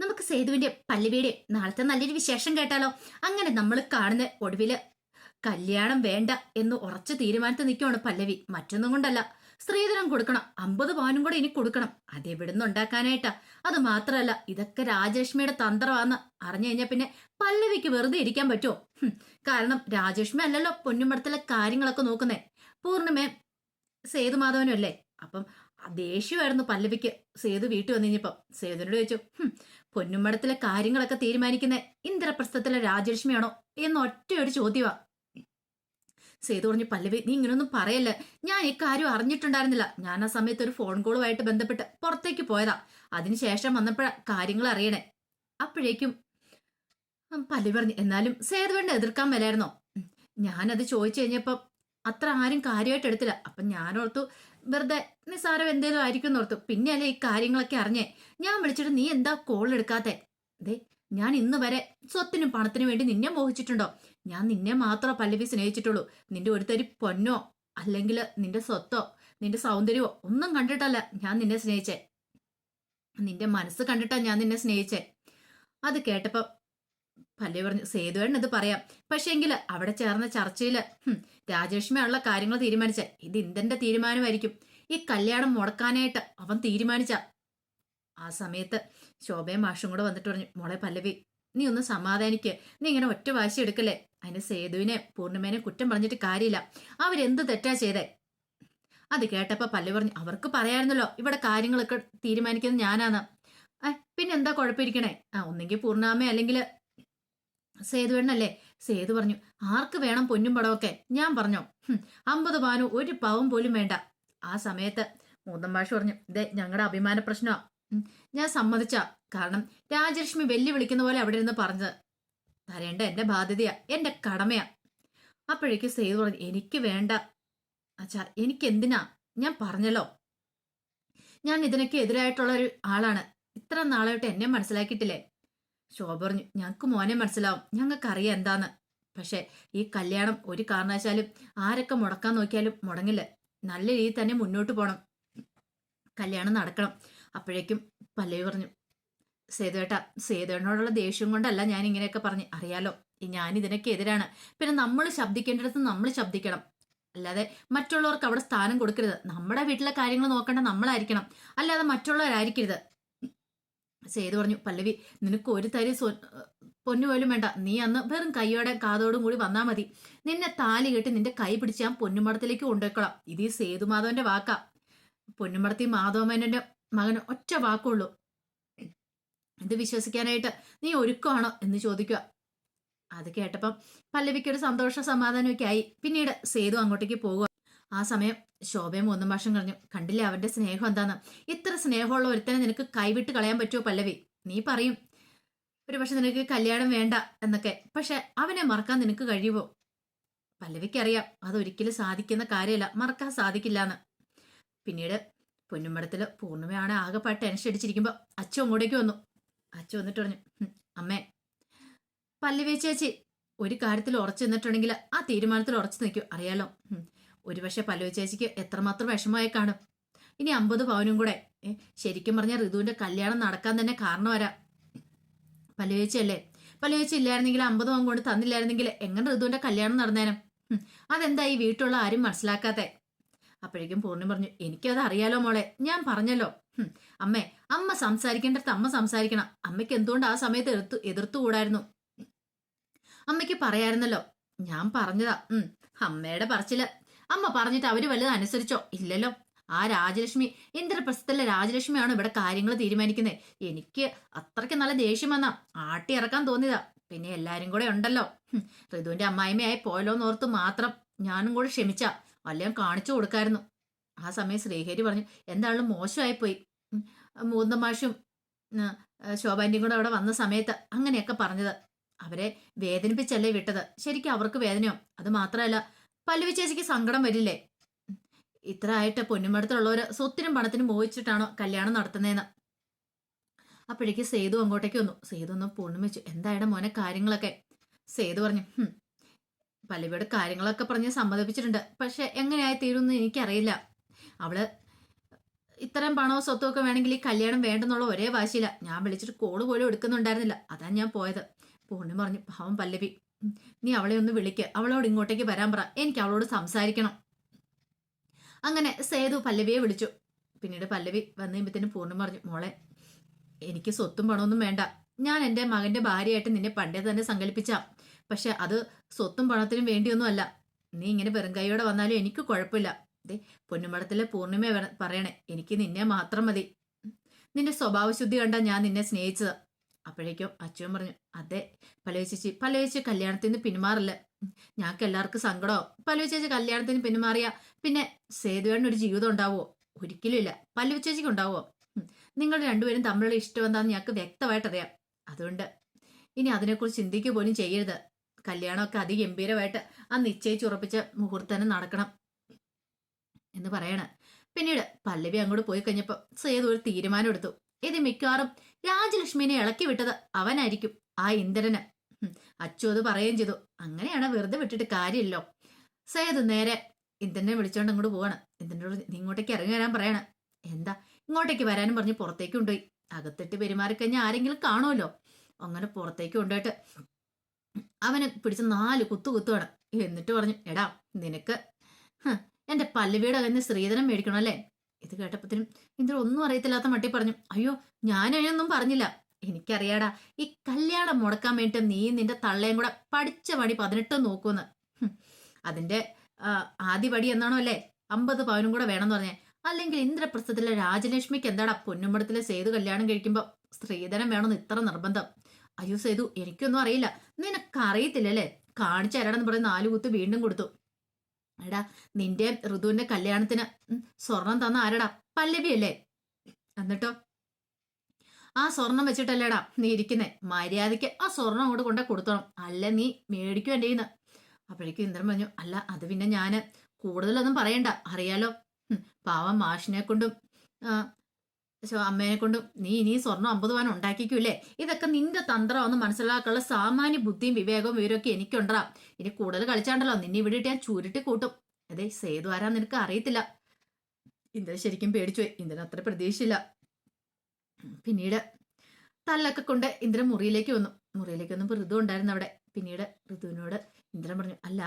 നമുക്ക് സേതുവിന്റെ പല്ലവിയുടെ നാളത്തെ നല്ലൊരു വിശേഷം കേട്ടാലോ? അങ്ങനെ നമ്മൾ കാണുന്ന ഒടുവിൽ കല്യാണം വേണ്ട എന്ന് ഉറച്ച തീരുമാനത്തിൽ നിൽക്കുവാണ് പല്ലവി. മറ്റൊന്നും കൊണ്ടല്ല. സ്ത്രീധനം കൊടുക്കണം. അമ്പത് പവനും കൂടെ ഇനി കൊടുക്കണം. അതെവിടുന്ന് ഉണ്ടാക്കാനായിട്ടാ? അത് മാത്രമല്ല ഇതൊക്കെ രാജലക്ഷ്മിയുടെ തന്ത്രമാന്ന് അറിഞ്ഞു കഴിഞ്ഞാൽ പിന്നെ പല്ലവിക്ക് വെറുതെ ഇരിക്കാൻ പറ്റുമോ കാരണം രാജലക്ഷ്മി അല്ലല്ലോ പൊന്നുമടത്തിലെ കാര്യങ്ങളൊക്കെ നോക്കുന്നേ. പൂർണിമേ സേതുമാധവനും അല്ലേ അപ്പം ദേഷ്യമായിരുന്നു പല്ലവിക്ക്. സേതു വീട്ടിൽ വന്നു കഴിഞ്ഞപ്പം സേതുവിനോട് ചോദിച്ചു "ഹും, പൊന്നുമടത്തിലെ കാര്യങ്ങളൊക്കെ തീരുമാനിക്കുന്ന ഇന്ദ്രപ്രസ്ഥത്തിലെ രാജലക്ഷ്മിയാണോ എന്ന് ഒറ്റയൊരു ചോദ്യമാ സേതു പറഞ്ഞു പല്ലവി നീ ഇങ്ങനൊന്നും പറയല്ല? ഞാൻ ഇക്കാര്യം അറിഞ്ഞിട്ടുണ്ടായിരുന്നില്ല. ഞാൻ ആ സമയത്ത് ഒരു ഫോൺ കോളുമായിട്ട് ബന്ധപ്പെട്ട് പുറത്തേക്ക് പോയതാ. അതിനുശേഷം വന്നപ്പോഴാ കാര്യങ്ങൾ അറിയണേ. അപ്പോഴേക്കും പല്ലവി പറഞ്ഞു എന്നാലും സേതുവേണ്ട എതിർക്കാൻ മേലായിരുന്നോ? ഉം, ഞാനത് ചോദിച്ചു കഴിഞ്ഞപ്പം അത്ര ആരും കാര്യമായിട്ട് എടുത്തില്ല. അപ്പം ഞാനോർത്തു വെറുതെ നിസാരം എന്തേലും ആയിരിക്കും ഓർത്തു. പിന്നെയല്ലേ ഈ കാര്യങ്ങളൊക്കെ അറിഞ്ഞേ. ഞാൻ വിളിച്ചിട്ട് നീ എന്താ കോൾ എടുക്കാത്തെ? ദേ ഞാൻ ഇന്ന് വരെ സ്വത്തിനും പണത്തിനും വേണ്ടി നിന്നെ മോഹിച്ചിട്ടുണ്ടോ? ഞാൻ നിന്നെ മാത്രമേ പല്ലവി സ്നേഹിച്ചിട്ടുള്ളൂ. നിന്റെ ഒരു തരി പൊന്നോ അല്ലെങ്കിൽ നിന്റെ സ്വത്തോ നിന്റെ സൗന്ദര്യമോ ഒന്നും കണ്ടിട്ടല്ല ഞാൻ നിന്നെ സ്നേഹിച്ചേ. നിന്റെ മനസ്സ് കണ്ടിട്ടാ ഞാൻ നിന്നെ സ്നേഹിച്ചേ. അത് കേട്ടപ്പോ പല്ലവി പറഞ്ഞു സേതുവേണ്ണ ഇത് പറയാം. പക്ഷേങ്കിൽ അവിടെ ചേർന്ന ചർച്ചയിൽ രാജലക്ഷ്മിയുള്ള കാര്യങ്ങൾ തീരുമാനിച്ച. ഇത് ഇന്ദന്റെ തീരുമാനമായിരിക്കും. ഈ കല്യാണം മുടക്കാനായിട്ട് അവൻ തീരുമാനിച്ച. ആ സമയത്ത് ശോഭയും മാഷും കൂടെ വന്നിട്ട് പറഞ്ഞു മോളെ പല്ലവി നീ ഒന്ന് സമാധാനിക്ക്. നീ ഇങ്ങനെ ഒറ്റ വാശി എടുക്കല്ലേ? അതിന് സേതുവിനെ പൂർണിമേനെ കുറ്റം പറഞ്ഞിട്ട് കാര്യമില്ല. അവരെന്ത് തെറ്റാ ചെയ്തേ? അത് കേട്ടപ്പോ പല്ലു പറഞ്ഞു അവർക്ക് പറയായിരുന്നല്ലോ ഇവിടെ കാര്യങ്ങളൊക്കെ തീരുമാനിക്കുന്നത് ഞാനാണ് പിന്നെന്താ പിന്നെ കുഴപ്പമിരിക്കണേ? ആ ഒന്നെങ്കിൽ പൂർണാമേ അല്ലെങ്കിൽ സേതുവേണ്ണല്ലേ സേതു പറഞ്ഞു ആർക്ക് വേണം പൊന്നും പടമൊക്കെ ഞാൻ പറഞ്ഞോ അമ്പത് പാനു ഒരു പാവം പോലും വേണ്ട. ആ സമയത്ത് ഭാഷ പറഞ്ഞു ഇതേ ഞങ്ങളുടെ അഭിമാന പ്രശ്നമാ ഞാൻ സമ്മതിച്ച കാരണം രാജലക്ഷ്മി വെല്ലു വിളിക്കുന്ന പോലെ അവിടെ ഇരുന്ന് പറഞ്ഞത് തരേണ്ട എന്റെ ബാധ്യതയാ എന്റെ കടമയാ. അപ്പോഴേക്ക് സേതു പറഞ്ഞു എനിക്ക് വേണ്ട. അച്ഛാ എനിക്ക് എന്തിനാ ഞാൻ പറഞ്ഞല്ലോ. ഞാൻ ഇതിനൊക്കെ എതിരായിട്ടുള്ള ഒരു ആളാണ്. ഇത്ര നാളായിട്ട് എന്നെ മനസ്സിലാക്കിയിട്ടില്ലേ? ശോഭ പറഞ്ഞു ഞങ്ങൾക്ക് മോനെ മനസ്സിലാവും. ഞങ്ങൾക്കറിയാം എന്താന്ന്. പക്ഷെ ഈ കല്യാണം ഒരു കാരണവശാലും ആരൊക്കെ മുടക്കാൻ നോക്കിയാലും മുടങ്ങില്ല. നല്ല രീതിയിൽ തന്നെ മുന്നോട്ട് പോകണം കല്യാണം നടക്കണം. അപ്പോഴേക്കും പല്ലവി പറഞ്ഞു സേതുവേട്ട സേതുവേട്ടനോടുള്ള ദേഷ്യം കൊണ്ടല്ല ഞാൻ ഇങ്ങനെയൊക്കെ പറഞ്ഞു. അറിയാലോ ഞാൻ ഇതിനൊക്കെ എതിരാണ് പിന്നെ നമ്മൾ ശബ്ദിക്കേണ്ടിടത്ത് നമ്മൾ ശബ്ദിക്കണം. അല്ലാതെ മറ്റുള്ളവർക്ക് അവിടെ സ്ഥാനം കൊടുക്കരുത്. നമ്മുടെ വീട്ടിലെ കാര്യങ്ങൾ നോക്കേണ്ട നമ്മളായിരിക്കണം. അല്ലാതെ മറ്റുള്ളവരായിരിക്കരുത്. സേതു പറഞ്ഞു പല്ലവി നിനക്ക് ഒരു തരി സ്വ പൊന്നു പോലും വേണ്ട. നീ അന്ന് വെറും കൈയോടെ കാതോടും കൂടി വന്നാ മതി. നിന്നെ താലി കെട്ടി നിന്റെ കൈ പിടിച്ച് ഞാൻ പൊന്നുമടത്തിലേക്ക് കൊണ്ടുവയ്ക്കണം ഇത് ഈ സേതുമാധവന്റെ വാക്കാ. പൊന്നുമടത്തി മാധവമേനന്റെ മകന് ഒറ്റ വാക്കുള്ളൂ. ഇത് വിശ്വസിക്കാനായിട്ട് നീ ഒരുക്കമാണോ എന്ന് ചോദിക്കുക. അത് കേട്ടപ്പം പല്ലവിക്ക് ഒരു സന്തോഷ സമാധാനമൊക്കെ ആയി. പിന്നീട് സേതു അങ്ങോട്ടേക്ക് പോകുക ആ സമയം ശോഭയും മൂന്നും ഭാഷം പറഞ്ഞു കണ്ടില്ലേ അവന്റെ സ്നേഹം എന്താന്ന്? ഇത്ര സ്നേഹമുള്ള ഒരുത്തനെ നിനക്ക് കൈവിട്ട് കളയാൻ പറ്റുമോ പല്ലവി? നീ പറയും. ഒരു പക്ഷെ നിനക്ക് കല്യാണം വേണ്ട എന്നൊക്കെ. പക്ഷെ അവനെ മറക്കാൻ നിനക്ക് കഴിയുമോ? പല്ലവിക്കറിയാം. അതൊരിക്കലും സാധിക്കുന്ന കാര്യമല്ല. മറക്കാൻ സാധിക്കില്ല എന്ന് പിന്നീട് പൊന്നുമ്പടത്തിൽ പൂർണിമയാണ് ആകെപ്പാട് ടെൻഷൻ അടിച്ചിരിക്കുമ്പോൾ അച്ഛൻ അങ്ങോട്ടേക്ക് വന്നു. അച്ഛൻ വന്നിട്ട് പറഞ്ഞു അമ്മേ പല്ലവി ചേച്ചി ഒരു കാര്യത്തിൽ ഉറച്ചു നിന്നിട്ടുണ്ടെങ്കിൽ ആ തീരുമാനത്തിൽ ഉറച്ചു നിൽക്കും. അറിയാലോ. ഒരുപക്ഷെ പല്ലവി ചേച്ചിക്ക് എത്രമാത്രം വിഷമമായി കാണും. ഇനി അമ്പത് പവനും കൂടെ. ശരിക്കും പറഞ്ഞാൽ ഋതുവിന്റെ കല്യാണം നടക്കാൻ തന്നെ കാരണം വരാം പല്ലവി ചേച്ചി അല്ലേ? പല്ലവി ചേച്ചി ഇല്ലായിരുന്നെങ്കിൽ അമ്പത് പവൻ കൊണ്ട് തന്നില്ലായിരുന്നെങ്കിൽ എങ്ങനെ ഋതുവിന്റെ കല്യാണം നടന്നേനും? അതെന്താ ഈ വീട്ടിലുള്ള ആരും മനസ്സിലാക്കാത്തെ? അപ്പോഴേക്കും പൂർണി പറഞ്ഞു എനിക്കത് അറിയാലോ മോളെ ഞാൻ പറഞ്ഞല്ലോ. അമ്മേ അമ്മ സംസാരിക്കേണ്ടടുത്ത് അമ്മ സംസാരിക്കണം. അമ്മയ്ക്ക് എന്തുകൊണ്ട് ആ സമയത്ത് എതിർത്തു എതിർത്തുകൂടായിരുന്നു? അമ്മയ്ക്ക് പറയായിരുന്നല്ലോ. ഞാൻ പറഞ്ഞതാ. ഉം അമ്മയുടെ പറച്ചിൽ അമ്മ പറഞ്ഞിട്ട് അവർ വലുത് അനുസരിച്ചോ? ഇല്ലല്ലോ. ആ രാജലക്ഷ്മി ഇന്ദ്രപ്രസ്ഥത്തിലെ രാജലക്ഷ്മിയാണ് ഇവിടെ കാര്യങ്ങൾ തീരുമാനിക്കുന്നത് എനിക്ക് അത്രയ്ക്ക് നല്ല ദേഷ്യം വന്നാ ആട്ടി ഇറക്കാൻ തോന്നിയതാ. പിന്നെ എല്ലാരും കൂടെ ഉണ്ടല്ലോ. ഋതുവിന്റെ അമ്മായിമ്മയായി പോയല്ലോന്ന് ഓർത്ത് മാത്രം ഞാനും കൂടെ ക്ഷമിച്ച. വല്ലതും കാണിച്ചു കൊടുക്കായിരുന്നു. ആ സമയം ശ്രീഹരി പറഞ്ഞു എന്താളും മോശമായിപ്പോയി? മൂന്നമാഷും ശോഭാന്റിയും കൂടെ അവിടെ വന്ന സമയത്ത് അങ്ങനെയൊക്കെ പറഞ്ഞത്. അവരെ വേദനിപ്പിച്ചല്ലേ വിട്ടത്? ശരിക്കും അവർക്ക് വേദനയോ? അത് മാത്രമല്ല പല്ലവി ചേച്ചിക്ക് സങ്കടം വരില്ലേ. ഇത്ര ആയിട്ട് പൊന്നുമടത്തുള്ളവർ സ്വത്തിനും പണത്തിനും മോഹിച്ചിട്ടാണോ കല്യാണം നടത്തുന്നതെന്ന് അപ്പോഴേക്ക് സേതു അങ്ങോട്ടേക്ക് വന്നു. സേതു ഒന്ന് പൊണ്ണുമിച്ചു വെച്ചു. എന്തായുടെ മോനെ കാര്യങ്ങളൊക്കെ? സേതു പറഞ്ഞു പല്ലുവിയുടെ കാര്യങ്ങളൊക്കെ പറഞ്ഞ് സമ്മതിപ്പിച്ചിട്ടുണ്ട്. പക്ഷെ എങ്ങനെയായി തീരുമെന്ന് എനിക്കറിയില്ല. അവൾ ഇത്രയും പണമോ സ്വത്തും ഒക്കെ വേണമെങ്കിൽ ഈ കല്യാണം വേണ്ടെന്നുള്ള ഒരേ വാശിയില്ല ഞാൻ വിളിച്ചിട്ട് കോൾ പോലും എടുക്കുന്നുണ്ടായിരുന്നില്ല. അതാ ഞാൻ പോയത്. പൂർണി പറഞ്ഞു പാവം പല്ലവി നീ അവളെ ഒന്ന് വിളിക്ക്. അവളോട് ഇങ്ങോട്ടേക്ക് വരാൻ പറ. എനിക്ക് അവളോട് സംസാരിക്കണം. അങ്ങനെ സേതു പല്ലവിയെ വിളിച്ചു. പിന്നീട് പല്ലവി വന്നു കഴിയുമ്പത്തേനും പൂർണം പറഞ്ഞു മോളെ എനിക്ക് സ്വത്തും പണമൊന്നും വേണ്ട. ഞാൻ എന്റെ മകന്റെ ഭാര്യയായിട്ട് നിന്നെ പണ്ടേ തന്നെ സങ്കല്പിച്ച. പക്ഷെ അത് സ്വത്തും പണത്തിനും വേണ്ടിയൊന്നുമല്ല നീ ഇങ്ങനെ വെറും കൈയോടെ വന്നാലും എനിക്ക് കുഴപ്പമില്ല. ദേ പൊന്നുമടത്തിലെ പൂർണിമ പറയണേ എനിക്ക് നിന്നെ മാത്രം മതി. നിന്റെ സ്വഭാവശുദ്ധി കണ്ടാ ഞാൻ നിന്നെ സ്നേഹിച്ചത്. അപ്പോഴേക്കും അച്ഛൻ പറഞ്ഞു അതെ പലവ ചേച്ചി പലവ ചേച്ചി കല്യാണത്തിന് നിന്ന് പിന്മാറില്ല? ഞങ്ങൾക്ക് എല്ലാവർക്കും സങ്കടമോ പലവ ചേച്ചി കല്യാണത്തിന് പിന്മാറിയ പിന്നെ സേതുവേണ്ണ ഒരു ജീവിതം ഉണ്ടാവുമോ? ഒരിക്കലും ഇല്ല. പലവ ചേച്ചിക്ക് ഉണ്ടാവുമോ? നിങ്ങൾ രണ്ടുപേരും തമ്മിലുള്ള ഇഷ്ടം എന്താണെന്ന് ഞങ്ങൾക്ക് വ്യക്തമായിട്ട് അറിയാം അതുകൊണ്ട് ഇനി അതിനെക്കുറിച്ച് ചിന്തിക്കുക പോലും ചെയ്യരുത്. കല്യാണമൊക്കെ അതിഗംഭീരമായിട്ട് ആ നിശ്ചയിച്ചുറപ്പിച്ച മുഹൂർത്തനം നടക്കണം എന്ന് പറയണേ. പിന്നീട് പല്ലവി അങ്ങോട്ട് പോയി കഴിഞ്ഞപ്പോൾ സേതു ഒരു തീരുമാനം എടുത്തു. ഇത് മിക്കവാറും രാജലക്ഷ്മിനെ ഇളക്കി വിട്ടത് അവനായിരിക്കും ആ ഇന്ദ്രന്. അച്ചു അത് പറയുകയും ചെയ്തു. അങ്ങനെയാണ് വെറുതെ വിട്ടിട്ട് കാര്യമില്ലോ. സേതു നേരെ ഇന്ദ്രനെ വിളിച്ചോണ്ട് ഇങ്ങോട്ട് പോവാണ്. ഇന്ദ്രനോട് ഇങ്ങോട്ടേക്ക് ഇറങ്ങി വരാൻ പറയണ. എന്താ? ഇങ്ങോട്ടേക്ക് വരാനും പറഞ്ഞ് പുറത്തേക്ക് കൊണ്ടുപോയി. അകത്തിട്ട് പെരുമാറിക്കഴിഞ്ഞാൽ ആരെങ്കിലും കാണുമല്ലോ. അങ്ങനെ പുറത്തേക്ക് കൊണ്ടുപോയിട്ട് അവന് പിടിച്ച് നാല് കുത്തു കുത്തുവാണ്. എന്നിട്ട് പറഞ്ഞു എടാ നിനക്ക് എന്റെ പല്ലവിയുടെ കയ്യിൽ സ്ത്രീധനം മേടിക്കണം അല്ലേ ഇത് കേട്ടപ്പത്തിനും ഇന്ദ്ര ഒന്നും അറിയത്തില്ലാത്ത മട്ടി പറഞ്ഞു അയ്യോ ഞാൻ ഞാനൊന്നും പറഞ്ഞില്ല. എനിക്കറിയാടാ ഈ കല്യാണം മുടക്കാൻ വേണ്ടിട്ട് നീ നിന്റെ തള്ളയും കൂടെ പഠിച്ച പണി പതിനെട്ട് നോക്കൂന്ന്. അതിന്റെ ആ, ആദ്യ പടി എന്നാണോ അല്ലേ? അമ്പത് പവനും കൂടെ വേണമെന്ന് പറഞ്ഞേ. അല്ലെങ്കിൽ ഇന്ദ്രപ്രസ്ഥത്തിലെ രാജലക്ഷ്മിക്ക് എന്താടാ പൊന്നുമ്പടത്തിലെ സേതു കല്യാണം കഴിക്കുമ്പോൾ സ്ത്രീധനം വേണമെന്ന് ഇത്ര നിർബന്ധം? അയ്യോ സേതു എനിക്കൊന്നും അറിയില്ല. നിനക്കറിയത്തില്ലല്ലേ? കാണിച്ചു തരണമെന്ന് പറഞ്ഞ് നാലു കുത്ത് വീണ്ടും കൊടുത്തു. എടാ നിന്റെ ഋതുവിന്റെ കല്യാണത്തിന് സ്വർണം തന്ന ആരടാ? പല്ലവി അല്ലേ എന്നിട്ടോ ആ സ്വർണം വെച്ചിട്ടല്ലേടാ നീ ഇരിക്കുന്നേ? മര്യാദയ്ക്ക് ആ സ്വർണം അങ്ങോട്ട് കൊണ്ടേ കൊടുത്തോണം. അല്ല നീ മേടിക്കും എന്റെ ഇന്ന് അപ്പോഴേക്കും ഇന്ദ്രൻ പറഞ്ഞു അല്ല അത് പിന്നെ ഞാൻ കൂടുതലൊന്നും പറയണ്ട. അറിയാലോ? പാവം മാഷിനെ കൊണ്ടും ശോ- അമ്മേനെ കൊണ്ട് നീ ഇനി സ്വർണം അമ്പത് പവൻ ഉണ്ടാക്കിക്കൂലേ ഇതൊക്കെ നിന്റെ തന്ത്രമാണെന്ന് മനസ്സിലാക്കാനുള്ള സാമാന്യ ബുദ്ധിയും വിവേകവും വിവരമൊക്കെ എനിക്കുണ്ടാ ഇനി കൂടുതൽ കളിച്ചാണ്ടല്ലോ. നിന്നെ ഇവിടെ ഞാൻ ചുരുട്ടി കൂട്ടും. അതെ സേതു ആരാ നിനക്ക് അറിയത്തില്ല. ഇന്ദ്രൻ ശരിക്കും പേടിച്ചു ഇന്ദ്രൻ അത്ര പ്രതീക്ഷയില്ല പിന്നീട് തല്ലൊക്കെ കൊണ്ട് ഇന്ദ്രൻ മുറിയിലേക്ക് വന്നു. മുറിയിലേക്ക് വന്നപ്പോൾ ഋതു ഉണ്ടായിരുന്നു അവിടെ. പിന്നീട് ഋതുവിനോട് ഇന്ദ്രൻ പറഞ്ഞു അല്ല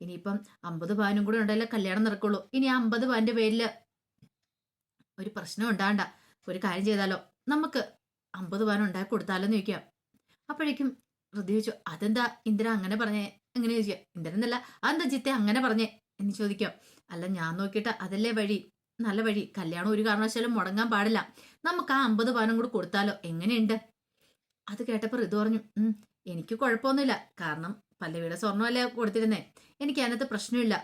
ഇനിയിപ്പം അമ്പത് പവനും കൂടെ ഉണ്ടല്ലോ കല്യാണം നടക്കുള്ളൂ. ഇനി ആ അമ്പത് പവന്റെ പേരിൽ ഒരു പ്രശ്നം ഉണ്ടാണ്ട ഒരു കാര്യം ചെയ്താലോ? നമുക്ക് അമ്പത് പവൻ ഉണ്ടാക്കി കൊടുത്താലോ എന്ന് ചോദിക്കാം അപ്പോഴേക്കും ഹൃദയ ചോദിച്ചു അതെന്താ ഇന്ദിര അങ്ങനെ പറഞ്ഞേ? എങ്ങനെ ചോദിക്കുക. ഇന്ദിര എന്നല്ല അതെന്താ ജിത്തെ അങ്ങനെ പറഞ്ഞേ? എന്ന് ചോദിക്കാം അല്ല ഞാൻ നോക്കിയിട്ട് അതല്ലേ വഴി? നല്ല വഴി. കല്യാണം ഒരു കാരണവശാലും മുടങ്ങാൻ പാടില്ല. നമുക്ക് ആ അമ്പത് പവനും കൂടി കൊടുത്താലോ? എങ്ങനെയുണ്ട്? അത് കേട്ടപ്പോൾ ഋതു പറഞ്ഞു എനിക്ക് കുഴപ്പമൊന്നുമില്ല. കാരണം പല്ലവിയുടെ സ്വർണമല്ലേ കൊടുത്തിരുന്നേ? എനിക്ക് അതിനകത്ത് പ്രശ്നമില്ല.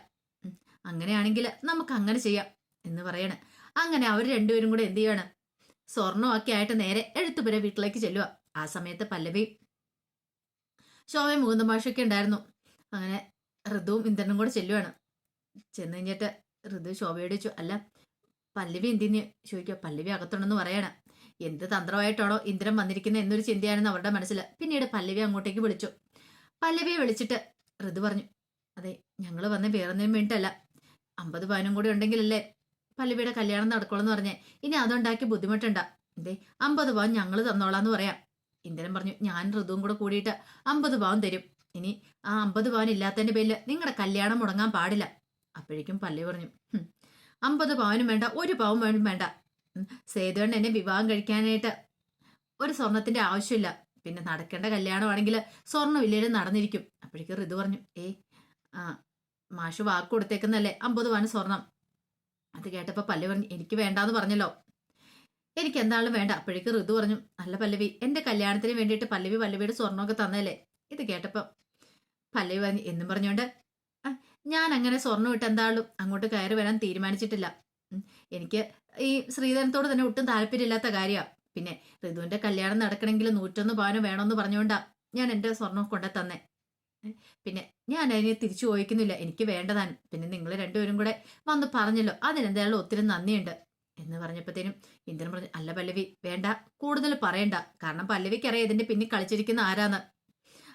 അങ്ങനെയാണെങ്കിൽ നമുക്ക് അങ്ങനെ ചെയ്യാം എന്ന് പറയണേ. അങ്ങനെ അവർ രണ്ടുപേരും കൂടെ എന്ത് ചെയ്യാണ് സ്വർണമൊക്കെ ആയിട്ട് നേരെ എഴുത്തുപുര വീട്ടിലേക്ക് ചെല്ലുക. ആ സമയത്ത് പല്ലവി ശോഭയും മുകുന്ദമാഷൊക്കെ ഉണ്ടായിരുന്നു. അങ്ങനെ ഋതുവും ഇന്ദ്രനും കൂടെ ചെല്ലുവാണ്. ചെന്ന് കഴിഞ്ഞിട്ട് ഋതു ശോഭയോട് ചോദിച്ചു അല്ല പല്ലവി എന്തിന്? ചോദിക്കുക. പല്ലവി അകത്തുണ്ടെന്ന് പറയണം. എന്ത് തന്ത്രമായിട്ടാണോ ഇന്ദ്രൻ വന്നിരിക്കുന്നത് എന്നൊരു ചിന്തയാണെന്ന് അവരുടെ മനസ്സിൽ പിന്നീട് പല്ലവി അങ്ങോട്ടേക്ക് വിളിച്ചു. പല്ലവിയെ വിളിച്ചിട്ട് ഋതു പറഞ്ഞു അതെ ഞങ്ങൾ വേറെ വേറൊന്നിനും വേണ്ടിയിട്ടല്ല അമ്പത് പവനും കൂടി ഉണ്ടെങ്കിലല്ലേ പല്ലവിയുടെ കല്യാണം നടക്കുള്ളെന്ന് പറഞ്ഞേ. ഇനി അതുണ്ടാക്കി ബുദ്ധിമുട്ടുണ്ട. എന്തേ അമ്പത് പവൻ ഞങ്ങൾ തന്നോളാന്ന് പറയാം. ഇന്ദ്രൻ പറഞ്ഞു ഞാൻ ഋതുവും കൂടെ കൂടിയിട്ട് അമ്പത് പവൻ തരും. ഇനി ആ അമ്പത് പവൻ ഇല്ലാത്തതിന്റെ പേരിൽ നിങ്ങളുടെ കല്യാണം മുടങ്ങാൻ പാടില്ല. അപ്പോഴേക്കും പല്ലവി പറഞ്ഞു "ഹും, അമ്പത് പവനും വേണ്ട ഒരു പവൻ വേണം വേണ്ട. ഉം, സേതുവണ്ണൻ എന്നെ വിവാഹം കഴിക്കാനായിട്ട് ഒരു സ്വർണത്തിന്റെ ആവശ്യമില്ല. പിന്നെ നടക്കേണ്ട കല്യാണമാണെങ്കിൽ സ്വർണമില്ലേലും നടന്നിരിക്കും. അപ്പോഴേക്കും ഋതു പറഞ്ഞു ഏ ആ മാഷ് വാക്ക് കൊടുത്തേക്കുന്നല്ലേ അമ്പത് പവന് സ്വർണം? അത് കേട്ടപ്പോൾ പല്ലവി പറഞ്ഞു എനിക്ക് വേണ്ടാന്ന് പറഞ്ഞല്ലോ. എനിക്ക് എന്താണ് വേണ്ട. അപ്പോഴേക്ക് ഋതു പറഞ്ഞു നല്ല പല്ലവി എന്റെ കല്യാണത്തിന് വേണ്ടിയിട്ട് പല്ലവി പല്ലവിയുടെ സ്വർണമൊക്കെ തന്നല്ലേ ഇത് കേട്ടപ്പോൾ പല്ലവി പറഞ്ഞു എന്നും പറഞ്ഞോണ്ട് ഞാൻ അങ്ങനെ സ്വർണം ഇട്ട് എന്താളും അങ്ങോട്ട് കയറി വരാൻ തീരുമാനിച്ചിട്ടില്ല. എനിക്ക് ഈ ശ്രീധരനത്തോട് തന്നെ ഒട്ടും താല്പര്യമില്ലാത്ത കാര്യമാണ് പിന്നെ ഋതുവിന്റെ കല്യാണം നടക്കണമെങ്കിൽ നൂറ്റൊന്ന് പവനോ വേണമെന്ന് പറഞ്ഞുകൊണ്ടാണ് ഞാൻ എന്റെ സ്വർണം കൊണ്ടു പിന്നെ ഞാൻ അതിനെ തിരിച്ചു ചോദിക്കുന്നില്ല. എനിക്ക് വേണ്ടതാണ്. പിന്നെ നിങ്ങൾ രണ്ടുപേരും കൂടെ വന്ന് പറഞ്ഞല്ലോ. അതിനെന്തായാലും ഒത്തിരി നന്ദിയുണ്ട് എന്ന് പറഞ്ഞപ്പോഴത്തേനും ഇന്ദ്രൻ പറഞ്ഞു അല്ല പല്ലവി വേണ്ട. കൂടുതൽ പറയണ്ട. കാരണം പല്ലവിക്ക് അറിയാം ഇതിന്റെ പിന്നിൽ കളിച്ചിരിക്കുന്ന ആരാന്ന്.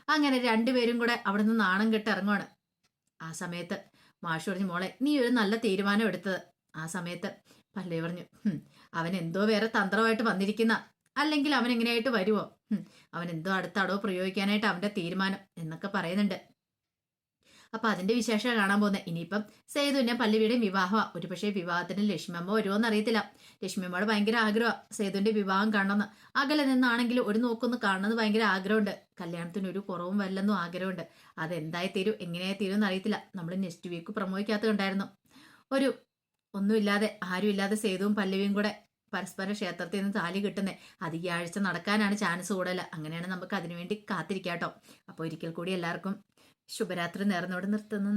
അങ്ങനെ രണ്ടുപേരും കൂടെ അവിടെ നിന്ന് നാണം കെട്ട് ഇറങ്ങുവാണ്. ആ സമയത്ത് മാഷു പറഞ്ഞു മോളെ നീ ഒരു നല്ല തീരുമാനം എടുത്തത്. ആ സമയത്ത് പല്ലവി പറഞ്ഞു അവൻ എന്തോ വേറെ തന്ത്രമായിട്ട് വന്നിരിക്കുന്ന. അല്ലെങ്കിൽ അവൻ എങ്ങനെയായിട്ട് വരുമോ അവൻ എന്തോ അടുത്ത അടവ് പ്രയോഗിക്കാനായിട്ട് അവന്റെ തീരുമാനം എന്നൊക്കെ പറയുന്നുണ്ട്. അപ്പൊ അതിന്റെ വിശേഷം കാണാൻ പോകുന്നത്. ഇനിയിപ്പം സേതുവിന്റെ പല്ലവിയുടെയും വിവാഹമാണ് ഒരുപക്ഷെ വിവാഹത്തിന് ലക്ഷ്മിയമ്മ വരുമോന്ന് അറിയത്തില്ല ലക്ഷ്മിയമ്മയോട് ഭയങ്കര ആഗ്രഹമാണ് സേതുവിന്റെ വിവാഹം കാണണമെന്ന് അകലെ നിന്നാണെങ്കിലും ഒരു നോക്കൊന്ന് കാണണമെന്ന് ഭയങ്കര ആഗ്രഹമുണ്ട്. കല്യാണത്തിന് ഒരു കുറവും വല്ലെന്നും ആഗ്രഹമുണ്ട്. അതെന്തായി തീരും? എങ്ങനെയായി തീരും എന്ന് അറിയത്തില്ല നമ്മൾ നെക്സ്റ്റ് വീക്ക് പ്രമോയ്ക്കകത്ത് കണ്ടായിരുന്നു. ഒരു ഒന്നുമില്ലാതെ ആരുമില്ലാതെ സേതുവും പല്ലവിയും കൂടെ പരസ്പര ക്ഷേത്രത്തിൽ നിന്ന് താലി കിട്ടുന്നത് അത് ഈ ആഴ്ച നടക്കാനാണ് ചാൻസ് കൂടുതൽ. അങ്ങനെയാണ് നമുക്ക് അതിനുവേണ്ടി കാത്തിരിക്കാട്ടോ. അപ്പോൾ ഒരിക്കൽ കൂടി എല്ലാവർക്കും ശുഭരാത്രി നേർന്നോട് നിർത്തുന്നു.